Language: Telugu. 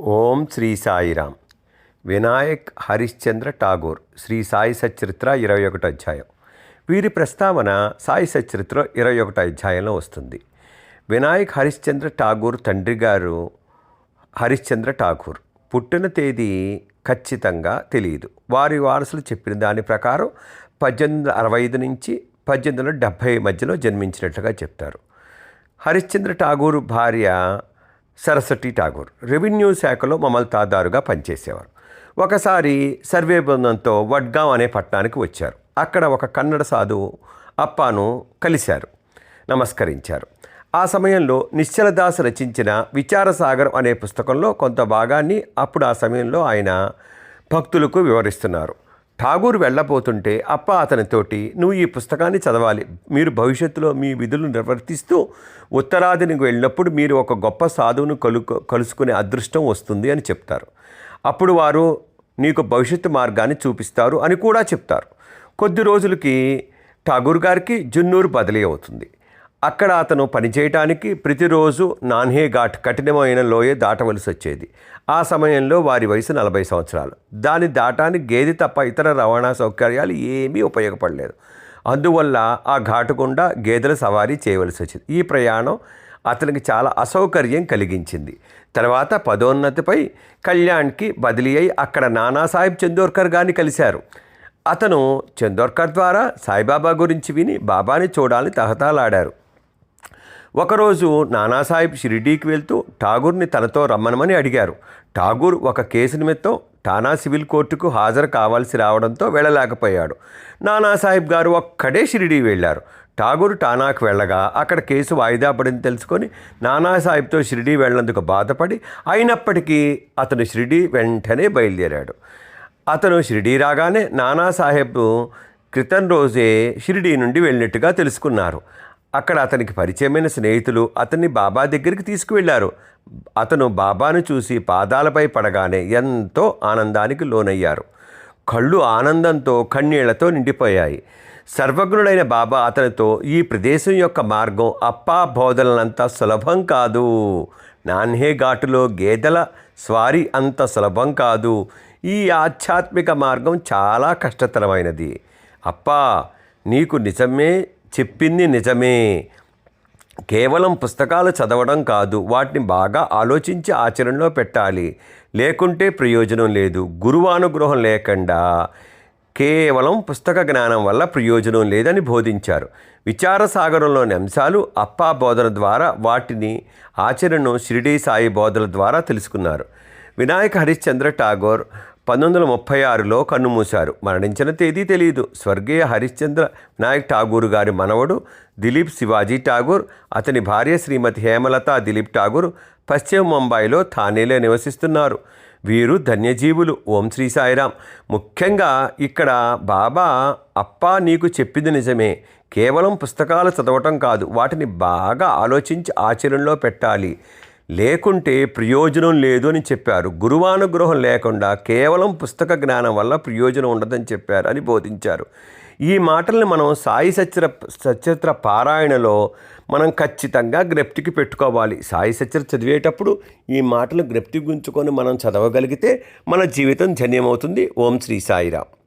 ఓం శ్రీ సాయిరామ్ వినాయక్ హరిశ్చంద్ర ఠాగూర్ శ్రీ సాయి సచరిత్ర ఇరవై ఒకటో అధ్యాయం. వీరి ప్రస్తావన సాయి సచరిత్ర ఇరవై ఒకటో అధ్యాయంలో వస్తుంది. వినాయక్ హరిశ్చంద్ర ఠాగూర్ తండ్రి గారు హరిశ్చంద్ర ఠాగూర్. పుట్టిన తేదీ ఖచ్చితంగా తెలియదు వారి వారసులు చెప్పిన దాని ప్రకారం పద్దెనిమిది వందల అరవై ఐదు నుంచి పద్దెనిమిది వందల డెబ్భై మధ్యలో జన్మించినట్లుగా చెప్తారు. హరిశ్చంద్ర ఠాగూర్ భార్య సరస్వతి ఠాగూర్. రెవెన్యూ శాఖలో మమల్తాదారుగా పనిచేసేవారు. ఒకసారి సర్వే బృందంతో వడ్గాం అనే పట్టణానికి వచ్చారు. అక్కడ ఒక కన్నడ సాధువు అప్పాను కలిశారు నమస్కరించారు. ఆ సమయంలో నిశ్చలదాస్ రచించిన విచారసాగరం అనే పుస్తకంలో కొంత భాగాన్ని అప్పుడు ఆ సమయంలో ఆయన భక్తులకు వివరిస్తున్నారు. ఠాగూర్ వెళ్ళబోతుంటే అప్ప అతనితోటి నువ్వు ఈ పుస్తకాన్ని చదవాలి. మీరు భవిష్యత్తులో మీ విధులు నిర్వర్తిస్తూ ఉత్తరాదినికి వెళ్ళినప్పుడు మీరు ఒక గొప్ప సాధువును కలు కలుసుకునే అదృష్టం వస్తుంది అని చెప్తారు. అప్పుడు వారు నీకు భవిష్యత్తు మార్గాన్ని చూపిస్తారు అని కూడా చెప్తారు. కొద్ది రోజులకి ఠాగూర్ గారికి జున్నూరు బదిలీ అవుతుంది. అక్కడ అతను పనిచేయటానికి ప్రతిరోజు నాన్హే ఘాట్ కఠినమైన లోయ దాటవలసి వచ్చేది. ఆ సమయంలో వారి వయసు నలభై సంవత్సరాలు. దాన్ని దాటానికి గేదె తప్ప ఇతర రవాణా సౌకర్యాలు ఏమీ ఉపయోగపడలేదు. అందువల్ల ఆ ఘాటు గుండా గేదెల సవారీ చేయవలసి వచ్చింది. ఈ ప్రయాణం అతనికి చాలా అసౌకర్యం కలిగించింది. తర్వాత పదోన్నతిపై కళ్యాణ్కి బదిలీ అయి అక్కడ నానాసాహెబ్ చందోర్కర్ గారిని కలిశారు. అతను చందోర్కర్ ద్వారా సాయిబాబా గురించి విని బాబాని చూడాలని తహతాలాడారు ఒకరోజు నానాసాహెబ్ షిరిడీకి వెళ్తూ ఠాగూర్ని తనతో రమ్మనమని అడిగారు. ఠాగూర్ ఒక కేసు నిమిత్తం ఠానా సివిల్ కోర్టుకు హాజరు కావాల్సి రావడంతో వెళ్ళలేకపోయాడు. నానాసాహెబ్ గారు ఒక్కడే షిరిడీ వెళ్ళారు. ఠాగూర్ ఠానాకు వెళ్ళగా అక్కడ కేసు వాయిదా పడింది తెలుసుకొని నానాసాహెబ్తో షిరిడీ వెళ్ళినందుకు బాధపడి అయినప్పటికీ అతను షిరిడీ వెంటనే బయలుదేరాడు. అతను షిరిడీ రాగానే నానాసాహెబ్ క్రితం రోజే షిరిడీ నుండి వెళ్ళినట్టుగా తెలుసుకున్నారు. అక్కడ అతనికి పరిచయమైన స్నేహితులు అతన్ని బాబా దగ్గరికి తీసుకువెళ్ళారు. అతను బాబాను చూసి పాదాలపై పడగానే ఎంతో ఆనందానికి లోనయ్యారు. కళ్ళు ఆనందంతో కన్నీళ్ళతో నిండిపోయాయి. సర్వజ్ఞుడైన బాబా అతనితో ఈ ప్రదేశం యొక్క మార్గం అప్పా బోధనలంత సులభం కాదు. నాన్హే ఘాటులో గేదెల స్వారీ అంత సులభం కాదు. ఈ ఆధ్యాత్మిక మార్గం చాలా కష్టతరమైనది. అప్పా నీకు నిజమే చెప్పింది నిజమే. కేవలం పుస్తకాలు చదవడం కాదు వాటిని బాగా ఆలోచించి ఆచరణలో పెట్టాలి. లేకుంటే ప్రయోజనం లేదు. గురువానుగ్రహం లేకుండా కేవలం పుస్తక జ్ఞానం వల్ల ప్రయోజనం లేదని బోధించారు. విచారసాగరంలోని అంశాలు అప్పా బోధన ద్వారా వాటిని ఆచరణను షిరిడీ సాయి బోధన ద్వారా తెలుసుకున్నారు. వినాయక హరిశ్చంద్ర ఠాగోర్ పంతొమ్మిది వందల ముప్పై ఆరులో కన్నుమూశారు. మరణించిన తేదీ తెలియదు స్వర్గీయ హరిశ్చంద్ర నాయక్ ఠాగూర్ గారి మనవడు దిలీప్ శివాజీ ఠాగూర్ అతని భార్య శ్రీమతి హేమలత దిలీప్ ఠాగూర్ పశ్చిమ ముంబైలో థానేలో నివసిస్తున్నారు. వీరు ధన్యజీవులు. ఓం శ్రీ సాయిరాం ముఖ్యంగా ఇక్కడ బాబా అప్పా నీకు చెప్పింది నిజమే. కేవలం పుస్తకాలు చదవటం కాదు వాటిని బాగా ఆలోచించి ఆచరణలో పెట్టాలి. లేకుంటే ప్రయోజనం లేదు అని చెప్పారు. గురువానుగ్రహం లేకుండా కేవలం పుస్తక జ్ఞానం వల్ల ప్రయోజనం ఉండదని చెప్పారు అని బోధించారు. ఈ మాటల్ని మనం సాయి సచిత్ర సచిత్ర పారాయణలో మనం ఖచ్చితంగా జ్ఞప్తికి పెట్టుకోవాలి. సాయి సచిత్ర చదివేటప్పుడు ఈ మాటలు గ్రప్తి గుంచుకొని మనం చదవగలిగితే మన జీవితం ధన్యమవుతుంది ఓం శ్రీ సాయిరామ్.